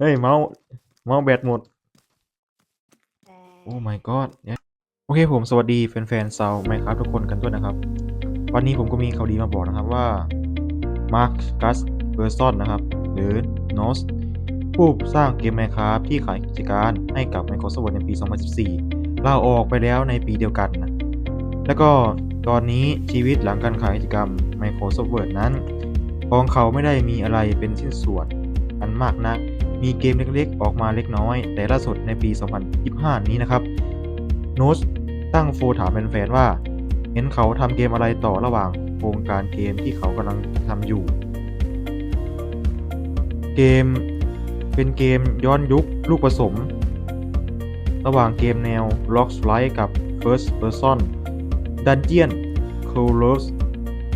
เฮ้ยเมาส์เมาส์แบตหมดแต่โอ้ my god เนี่ยโอเคผมสวัสดีแฟนๆเซาไมครับทุกคนกันด้วยนะครับ วันนี้ผมก็มีข่าวดีมาบอกนะครับว่า Mark Gus p e r s o n นะครับ หรือ NOS ผู้สร้างเกม Minecraft ที่ขายกิจการให้กับ Microsoft Word ในปี 2014ลาออกไปแล้วในปีเดียวกันนะแล้วก็ตอนนี้ชีวิตหลังการขายกิจกรรม Microsoft Word นั้น ของเขาไม่ได้มีอะไรเป็นสิ้นส่วนอันมากนัก มีเกมเล็กๆ ออกมาเล็กน้อย แต่ล่าสุดในปี 2025 นี้นะครับโนสตั้งโฟถามแฟนๆว่า เห็นเขาทำเกมอะไรต่อระหว่างโครงการเกมที่เขากำลังทำอยู่ เกมเป็นเกมย้อนยุคลูกผสม ระหว่างเกมแนว Rock Slide กับ First Person Dungeon Crawlers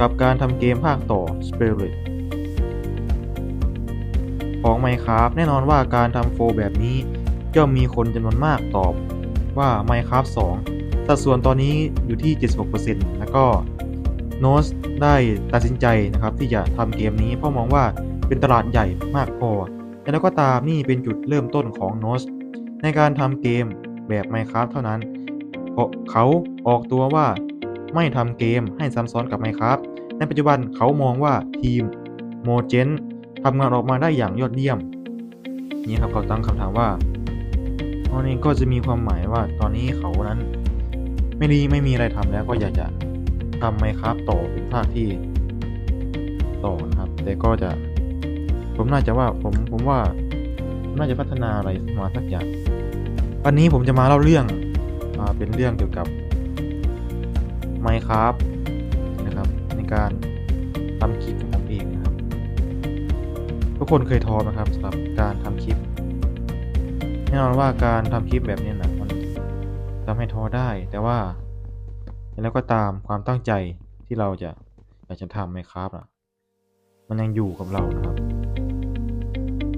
กับการทำเกมภาคต่อ Spirit ของ Minecraft แน่นอนว่าการทำโฟแบบนี้ย่อมมีคนจำนวนมากตอบว่า Minecraft 2 สัดส่วนตอนนี้อยู่ที่ 76%แล้วก็ n o s ได้ตัดสินใจนะครับที่จะทำเกมนี้เพราะมองว่าเป็นตลาดใหญ่มากพอแต่แล้วก็ตามนี่เป็นจุดเริ่มต้นของ n o s ในการทำเกมแบบ Minecraft เท่านั้น เพราะเขาออกตัวว่าไม่ทำเกมให้ซ้ำซ้อนกับ Minecraft ในปัจจุบันเขามองว่าทีม m o g e n ทำงานออกมาได้อย่างยอดเยี่ยม นี่ครับเขาตั้งคำถามว่าตอนนี้ก็จะมีความหมายว่าตอนนี้เขานั้น ไม่ดีไม่มีอะไรทำแล้วก็อยากจะทำไมครับต่อเป็นภาคที่ต่อนะครับ แต่ก็จะ ผมน่าจะว่าผมผมว่าน่าจะพัฒนาอะไรมาสักอย่าง วันนี้ผมจะมาเล่าเรื่องเป็นเรื่องเกี่ยวกับ Minecraft นะครับในการ คนเคยท้อไหมครับสำหรับการทำคลิปแน่นอนว่าการทำคลิปแบบนี้นะมันทำให้ท้อได้ แต่ว่าแล้วก็ตามความตั้งใจที่เราจะอยากจะทำไหมครับอะมันยังอยู่กับเรานะครับ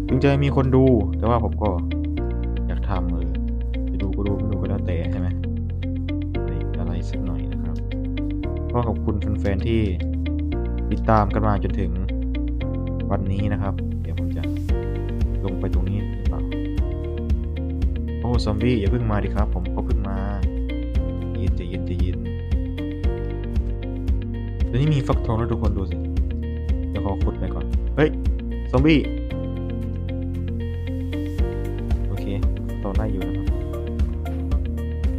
ถึงจะมีคนดูแต่ว่าผมก็อยากทำเออจะดูก็ดูไม่ดูก็แล้วแต่ใช่ไหมอะไรอะไรสักหน่อยนะครับก็ขอบคุณแฟนๆที่ติดตามกันมาจนถึง วันนี้นะครับ เดี๋ยวผมจะลงไปตรงนี้หรือเปล่าโอ้ซอมบี้อย่าเพิ่งมาดิครับ ผมก็เพิ่งมาเย็นจะเย็นจะเย็นเดี๋ยวนี้มีฟักทองแล้วทุกคนดูสิเดี๋ยวขอขุดไปก่อน เฮ้ยซอมบี้โอเคฟักทองได้อยู่นะครับ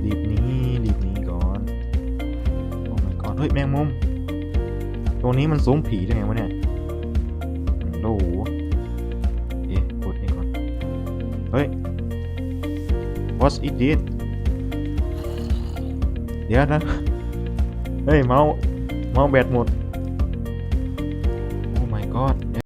รีบนี้รีบนี้ก่อนโอ้ my god เฮ้ยแมงมุมตรงนี้มันสูงผีได้ไงวะเนี่ย โอ้โหเอ๊ะกดนี่ก่อน เฮ้ย what's it did เดี๋ยวนะ เฮ้ย เมาส์เมาส์แบตหมด โอ้ my god